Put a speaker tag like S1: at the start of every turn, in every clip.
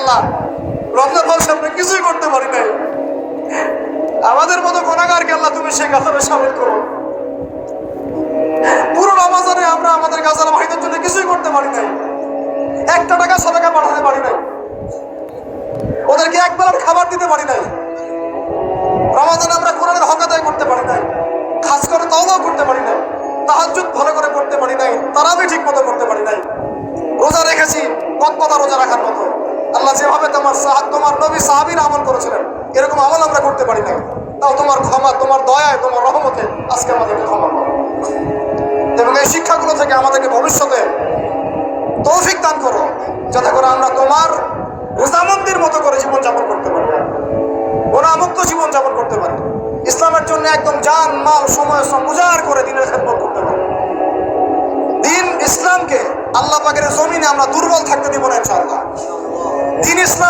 S1: আল্লাহ রমজান আমরা কিছুই করতে পারি নাই। আমাদের মতো গোনাগারকে আল্লাহ তুমি সে কাতারে সামিল করো। পুরো রমাজানে আমরা আমাদের গাজার ভাইদের জন্য কিছুই করতে পারি নাই। একটা টাকা সবাইকে পাঠাতে পারি নাই। ওদেরকে খাবার দিতে পারি নাই। রমাজানে আমরা কোরআনের হক করতে পারি নাই। খাস করে তাওবাও করতে পারি নাই। তাহাজ্জুদ ভালো করে করতে পারি নাই। তারাবি ঠিক মতো করতে পারি নাই। রোজা রেখেছি কত কথা রোজা রাখার মতো। আল্লাহ যেভাবে তোমার তোমার নবী সাহাবীর আমল করেছিলেন, এরকম আমল আমরা করতে পারি নাই। তাও তোমার ক্ষমা, তোমার দয়ায়, তোমার রহমতে আজকে আমাদেরকে ক্ষমা করো। এবং এই শিক্ষাগুলো থেকে আমাদেরকে ভবিষ্যতে তৌফিক দান করো, যাতে করে আমরা তোমার রোজামন্দির মতো করে জীবনযাপন করতে পারি। গোনামুক্ত জীবনযাপন করতে পারি। ইসলামের জন্য একদম যান মাল, সময় উজাড় করে দিনের খেদমত করতে পারি। দিন ইসলামকে আল্লাহ পাকের জমিনে আমরা দুর্বল থাকতে দিব না ইনশাআল্লাহ।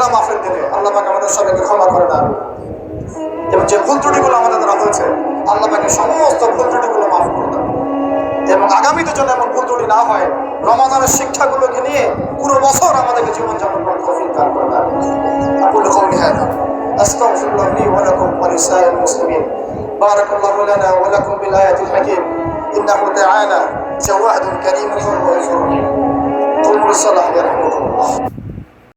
S1: গোনা মাফের দিনে আল্লাহ পাক আমাদের সবাইকে ক্ষমা করে দেন এবং যে ভুল ত্রুটিগুলো আমাদের দ্বারা হয়েছে আল্লাহ পাকে সমস্ত ভুল ত্রুটিগুলো মাফ করে দেন এবং আগামীতে যেন এমন ভুল ত্রুটি না হয় রমাদানের শিক্ষাগুলোকে নিয়ে পুরো বছর আমাদেরকে জীবনযাপন করার তৌফিক দান করে দেন أقول قولي هذا أستغفر الله لي ولكم ولسائر المسلمين بارك الله لنا ولكم بالآية الحكيم إنه تعالى جواد كريم